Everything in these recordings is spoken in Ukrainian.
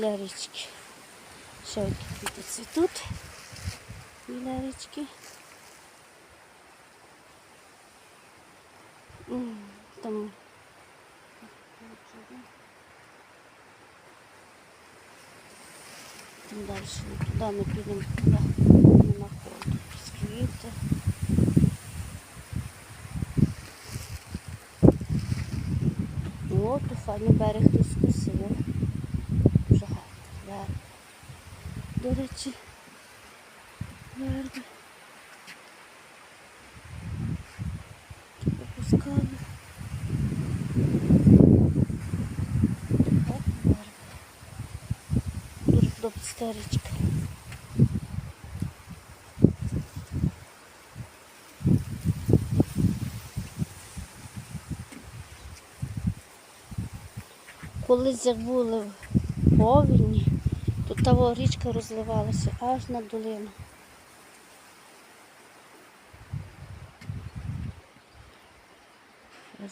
біля річки. Ще які квіти цвітуть біля річки. Там там далі туди ми підемо туди. Нема ходу. Якісь квіти. О, берег тут скосив. Дуже гарний берег. До речі. Тут Попускали. Гарний берег. Дуже подобається та річка. Колись як були повені, то та во річка розливалася аж на долину.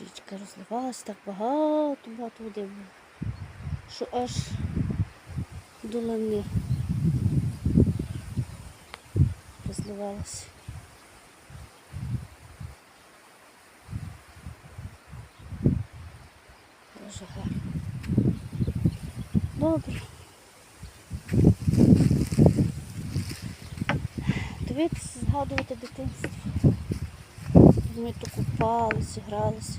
Річка розливалася так багато, багато води було, що аж долини розливалася. Дуже гарно. Добре. Дивитися, згадувати дитинство. Ми то купалися, гралися.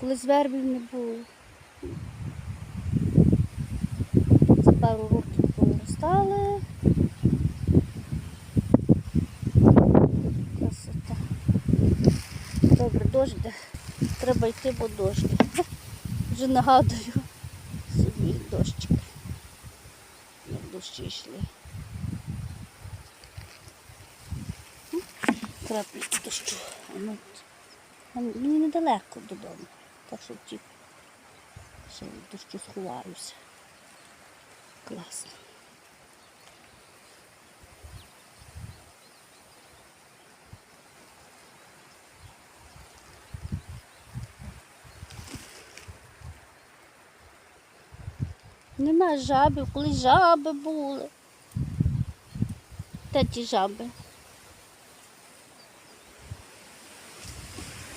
Колись вербів не було. За пару років повиростали. Красота. Добре, дощ. Треба йти, бо дощ. Вже нагадую собі дощик. Дощі йшли. Краплі дощу. Ну, Мені недалеко додому. Так що ті ще від дощу сховаюся. Класно. Нема жабів, колись жаби були. Де ті жаби?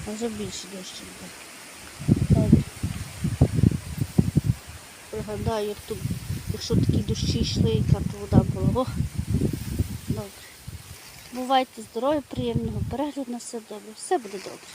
А вже більше дощ. Добре. Пригадаю, як тут, якщо такі дощі йшли, яка то вода була. О, добре. Бувайте здорові, приємного перегляду на все добре. Все буде добре.